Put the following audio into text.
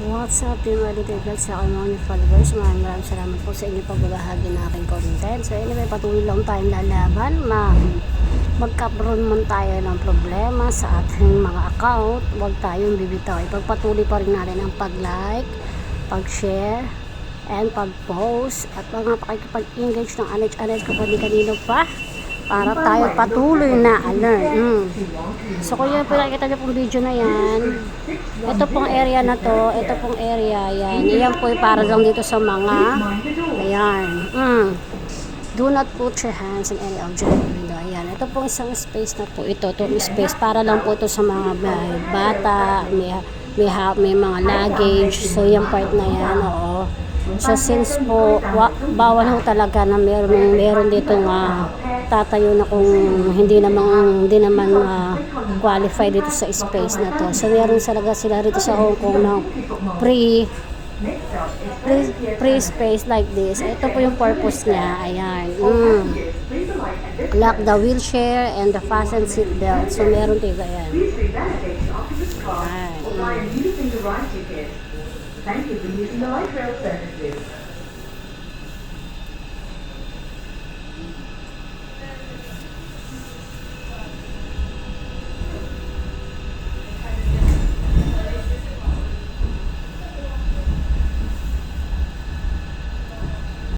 What's up, Team to Vlog sa aking mga followers. Maraming maraming salamat po sa inyo pagbabahagi ng aking content. So anyway, patuloy lang tayong lalaban na magkabroon man tayo ng problema sa ating mga account. Huwag tayong bibitaw. Ipagpatuloy pa rin natin ang pag-like, pag-share, and pag-post at mga pakikipag-engage ng anage-anage kapag di kanino pa para tayo patuloy na alert. Mm. So kung yung pinakita niyo pong video na yan, ito pong area na to, ito pong area, yan. Yan po para lang dito sa mga, ayan. Mm. Do not put your hands in any object window. Ayan. Ito pong isang space na po ito. Itong space para lang po ito sa mga may bata, may, may, may mga luggage. So yung part na yan, oo. So since po wa, bawal ho talaga na meron meron dito nga tatayo na kung hindi naman hindi naman ah, qualified dito sa space na to. So meron talaga sila rito sa Hong Kong na pre pre, pre space like this. Ito po yung purpose niya. Ayan. Mm. Lock the wheelchair and the fasten seat belt. So meron dito ayan. Ayan. Right ticket. Thank you for using the light rail services.